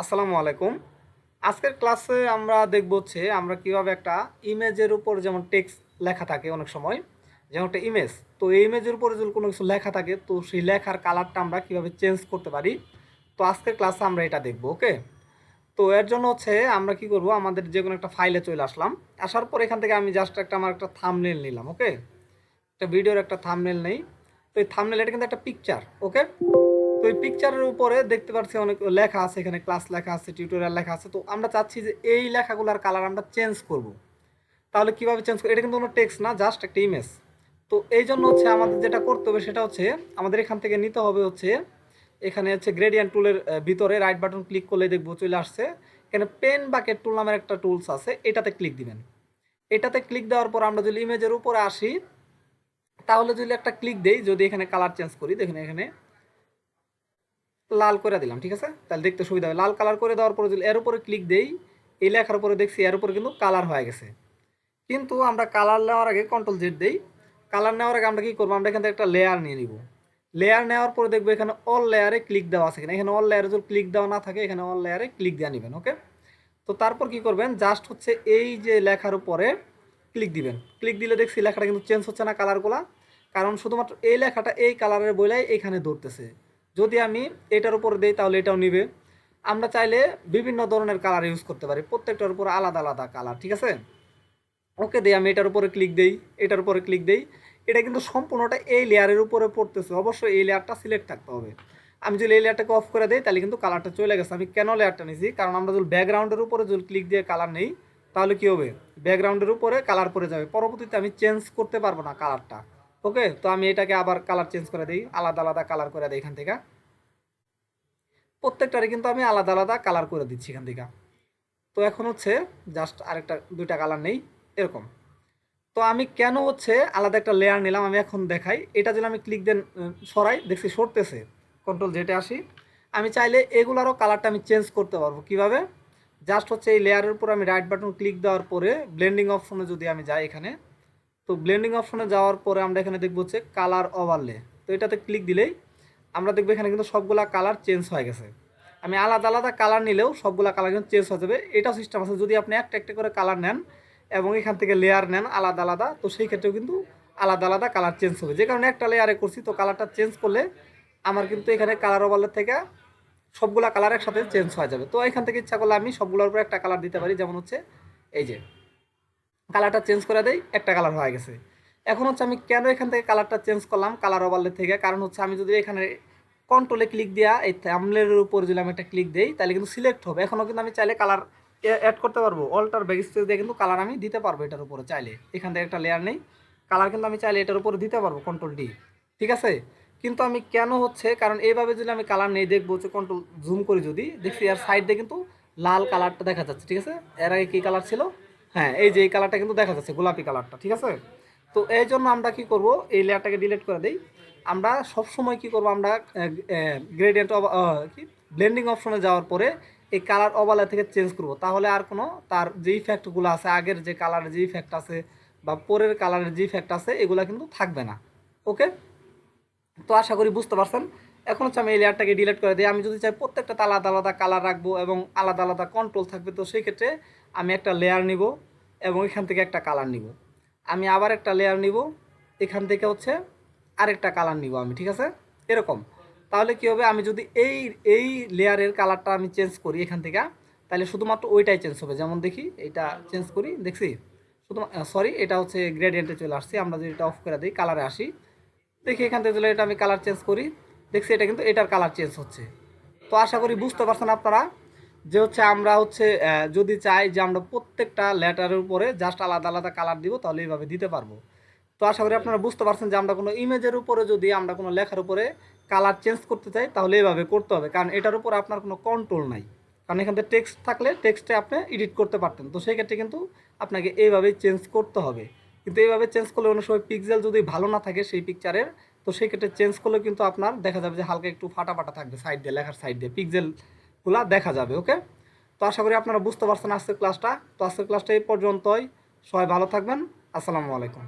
আসসালামু আলাইকুম। আজকের ক্লাসে আমরা দেখব হচ্ছে আমরা কীভাবে একটা ইমেজের উপর যেমন টেক্সট লেখা থাকে অনেক সময়, যেমন একটা ইমেজ তো এই ইমেজের উপরে যদি কোনো কিছু লেখা থাকে, তো সেই লেখার কালারটা আমরা কীভাবে চেঞ্জ করতে পারি? তো আজকের ক্লাসে আমরা এটা দেখব ওকে তো এর জন্য হচ্ছে আমরা কি করব, আমাদের যে কোনো একটা ফাইলে চলে আসলাম। আসার পর এখান থেকে আমি জাস্ট একটা আমার একটা থামনেল নিলাম ওকে একটা ভিডিওর একটা থামনেল নেই। তো এই থামনেল এটা কিন্তু একটা পিকচার ওকে তো এই পিকচারের উপরে দেখতে পাচ্ছি অনেক লেখা আছে, এখানে ক্লাস লেখা আছে টিউটোরিয়াল লেখা আছে। তো আমরা চাচ্ছি যে এই লেখাগুলোর কালার আমরা চেঞ্জ করব। তাহলে কীভাবে চেঞ্জ করব? এটা কিন্তু কোনো টেক্সট না জাস্ট একটা ইমেজ তো এই জন্য হচ্ছে আমাদের যেটা করতে হবে সেটা হচ্ছে, আমাদের এখান থেকে নিতে হবে হচ্ছে, এখানে হচ্ছে গ্রেডিয়ান্ট টুলের ভিতরে রাইট বাটন ক্লিক করলে দেখব চলে আসছে। এখানে পেন বাকেট টুল নামের একটা টুলস আছে, এটাতে ক্লিক দিবেন। এটাতে ক্লিক দেওয়ার পর আমরা যদি ইমেজের উপরে আসি, তাহলে যদি একটা ক্লিক দেই, যদি এখানে কালার চেঞ্জ করি, দেখুন এখানে লাল করে দিলাম, ঠিক আছে? তাহলে দেখতে সুবিধা হবে। লাল কালার করে দেওয়ার পরে যদি এর উপরে ক্লিক দেই, এই লেখার উপরে দেখছি এর উপরে কিন্তু কালার হয়ে গেছে। কিন্তু আমরা কালার নেওয়ার আগে কন্ট্রোল জেড দেই। কালার নেওয়ার আগে আমরা কী করব? আমরা এখান থেকে একটা লেয়ার নিয়ে নিব। লেয়ার নেওয়ার পরে দেখব এখানে অল লেয়ারে ক্লিক দেওয়া আছে কিনা। এখানে অল লেয়ারে যদি ক্লিক দেওয়া না থাকে, এখানে অল লেয়ারে ক্লিক দেওয়া নেবেন ওকে তো তারপর কি করবেন? জাস্ট হচ্ছে এই যে লেখার উপরে ক্লিক দিবেন। ক্লিক দিলে দেখছি লেখাটা কিন্তু চেঞ্জ হচ্ছে না কালারগুলা কারণ শুধুমাত্র এই লেখাটা এই কালারের বইলাই এখানে ধরতেছে। যদি আমি এটার উপর দিই তাহলে এটাও নিবে। আমরা চাইলে বিভিন্ন ধরনের কালার ইউজ করতে পারি। প্রত্যেকটার উপর আলাদা আলাদা কালার ঠিক আছে? ওকে দিই, আমি এটার উপরে ক্লিক দেই, এটার উপরে ক্লিক দেই। এটা কিন্তু সম্পূর্ণটা এই লেয়ারের উপরে পড়তেছে। অবশ্যই এই লেয়ারটা সিলেক্ট থাকতে হবে। আমি যদি এই লেয়ারটাকে অফ করে দিই, তাহলে কিন্তু কালারটা চলে গেছে। আমি কেন লেয়ারটা নিয়েছি কারণ আমরা যদি ব্যাকগ্রাউন্ডের উপরে যদি ক্লিক দিয়ে কালার নেই, তাহলে কী হবে? ব্যাকগ্রাউন্ডের উপরে কালার পড়ে যাবে। পরবর্তীতে আমি চেঞ্জ করতে পারব না কালারটা ওকে তো আমি এটাকে আবার কালার চেঞ্জ করে দিই, আলাদা আলাদা কালার করে দিই এখান থেকে। প্রত্যেকটারে কিন্তু আমি আলাদা আলাদা কালার করে দিচ্ছি এখান থেকে। তো এখন হচ্ছে জাস্ট আরেকটা, দুইটা কালার নেই, এরকম। তো আমি কেন হচ্ছে আলাদা একটা লেয়ার নিলাম, আমি এখন দেখাই। এটা যদি আমি ক্লিক দেন সরাই, দেখছি সরতেছে। কন্ট্রোল জেটে আসি। আমি চাইলে এগুলারও কালারটা আমি চেঞ্জ করতে পারব। কীভাবে? জাস্ট হচ্ছে এই লেয়ারের উপর আমি রাইট বাটন ক্লিক দেওয়ার পরে ব্লেন্ডিং অপশনে যদি আমি যাই এখানে তো ব্লেন্ডিং অপশনে যাওয়ার পরে আমরা এখানে দেখব হচ্ছে কালার ওভারলে তো এটাতে ক্লিক দিলেই আমরা দেখব এখানে কিন্তু সবগুলা কালার চেঞ্জ হয়ে গেছে। আমি আলাদা আলাদা কালার নিলেও সবগুলা কালার কিন্তু চেঞ্জ হয়ে যাবে। এটাও সিস্টেম আছে, যদি আপনি একটা একটা করে কালার নেন এবং এখান থেকে লেয়ার নেন আলাদা আলাদা, তো সেই ক্ষেত্রেও কিন্তু আলাদা আলাদা কালার চেঞ্জ হবে। যে কারণে একটা লেয়ারে করছি, তো কালারটা চেঞ্জ করলে আমার কিন্তু এখানে কালার ওভারলের থেকে সবগুলা কালার একসাথে চেঞ্জ হয়ে যাবে। তো এখান থেকে ইচ্ছা করলে আমি সবগুলোর উপর একটা কালার দিতে পারি, যেমন হচ্ছে এই যে। কালারটা চেঞ্জ করে দেই, একটা কালার হয়ে গেছে। এখন হচ্ছে আমি কেন এখান থেকে কালারটা চেঞ্জ করলাম কালার ওভারলে থেকে? কারণ হচ্ছে আমি যদি এখানে কন্ট্রোলে ক্লিক দেওয়া এই থামলের উপর যদি আমি একটা ক্লিক দিই, তাহলে কিন্তু সিলেক্ট হবে। এখনও কিন্তু আমি চাইলে কালার অ্যাড করতে পারব। অল্টার ব্যাক স্পেস দিয়ে কিন্তু কালার আমি দিতে পারব এটার উপরে চাইলে। এখান থেকে একটা লেয়ার নেই। কালার কিন্তু আমি চাইলে এটার উপরে দিতে পারব কন্ট্রোল ডি ঠিক আছে? কিন্তু আমি কেন হচ্ছে, কারণ এইভাবে যদি আমি কালার নেই, দেখব হচ্ছে কন্ট্রোল জুম করি যদি, দেখছি আর সাইড দিয়ে কিন্তু লাল কালারটা দেখা যাচ্ছে। ঠিক আছে? এর আগে কী কালার ছিল? হ্যাঁ এই যে এই কালারটা কিন্তু দেখা যাচ্ছে, গোলাপি কালারটা ঠিক আছে? তো এই জন্য আমরা কি করব, এই লেয়ারটাকে ডিলিট করে দিই। আমরা সব সময় কি করব, আমরা গ্রেডিয়েন্ট কি ব্লেন্ডিং অপশনে যাওয়ার পরে এই কালার ওভারলে থেকে চেঞ্জ করব। তাহলে আর কোনো, তার যে ইফেক্টগুলো আছে, আগের যে কালারের যে ইফেক্ট আছে বা পরের কালারের যে ইফেক্ট আছে, এগুলো কিন্তু থাকবে না। ওকে তো আশা করি বুঝতে পারছেন। এখন হচ্ছে আমি এই লেয়ারটাকে ডিলিট করে দিই। আমি যদি চাই প্রত্যেকটা আলাদা আলাদা কালার রাখব এবং আলাদা আলাদা কন্ট্রোল থাকবে, তো সেই ক্ষেত্রে আমি একটা লেয়ার নিব এবং এখান থেকে একটা কালার নিব। আমি আবার একটা লেয়ার নিব, এখান থেকে হচ্ছে আরেকটা কালার নিব আমি, ঠিক আছে? এরকম। তাহলে কি হবে? আমি যদি এই এই লেয়ারের কালারটা আমি চেঞ্জ করি এখান থেকে, তাহলে শুধুমাত্র ওইটাই চেঞ্জ হবে। যেমন দেখি, এটা চেঞ্জ করি, দেখছি? শুধু সরি এটা হচ্ছে গ্রেডিয়েন্টে চলে আসছি। আমরা যদি এটা অফ করে দিই কালারে আসি। দেখি এখান থেকে চলে এটা আমি কালার চেঞ্জ করি দেখছি এটা কিন্তু এটার কালার চেঞ্জ হচ্ছে। তো আশা করি বুঝতে পারছেন আপনারা যে হচ্ছে আমরা হচ্ছে যদি চাই যে আমরা প্রত্যেকটা লেটারের উপরে জাস্ট আলাদা আলাদা কালার দিব, তাহলে এইভাবে দিতে পারব। তো আশা করি আপনারা বুঝতে পারছেন যে আমরা কোনো ইমেজের উপরে যদি আমরা কোনো লেখার উপরে কালার চেঞ্জ করতে চাই, তাহলে এইভাবে করতে হবে। কারণ এটার উপর আপনার কোনো কন্ট্রোল নাই। কারণ এখান থেকে টেক্সট থাকলে টেক্সটে আপনি এডিট করতে পারতেন। তো সেক্ষেত্রে কিন্তু আপনাকে এইভাবেই চেঞ্জ করতে হবে। কিন্তু এইভাবে চেঞ্জ করলে অনেক সময় পিক্সেল যদি ভালো না থাকে, সেই পিকচারের তো সেই ক্ষেত্রে চেঞ্জ করলে কিন্তু আপনার দেখা যাবে যে হালকা একটু ফাটা ফাটা থাকবে সাইড দিয়ে, লেখার সাইড দিয়ে পিকজেলগুলো দেখা যাবে ওকে তো আশা করি আপনারা বুঝতে পারছেন আজকের ক্লাসটা তো আজকের ক্লাসটা এই পর্যন্তই। সবাই ভালো থাকবেন। আসসালামু আলাইকুম।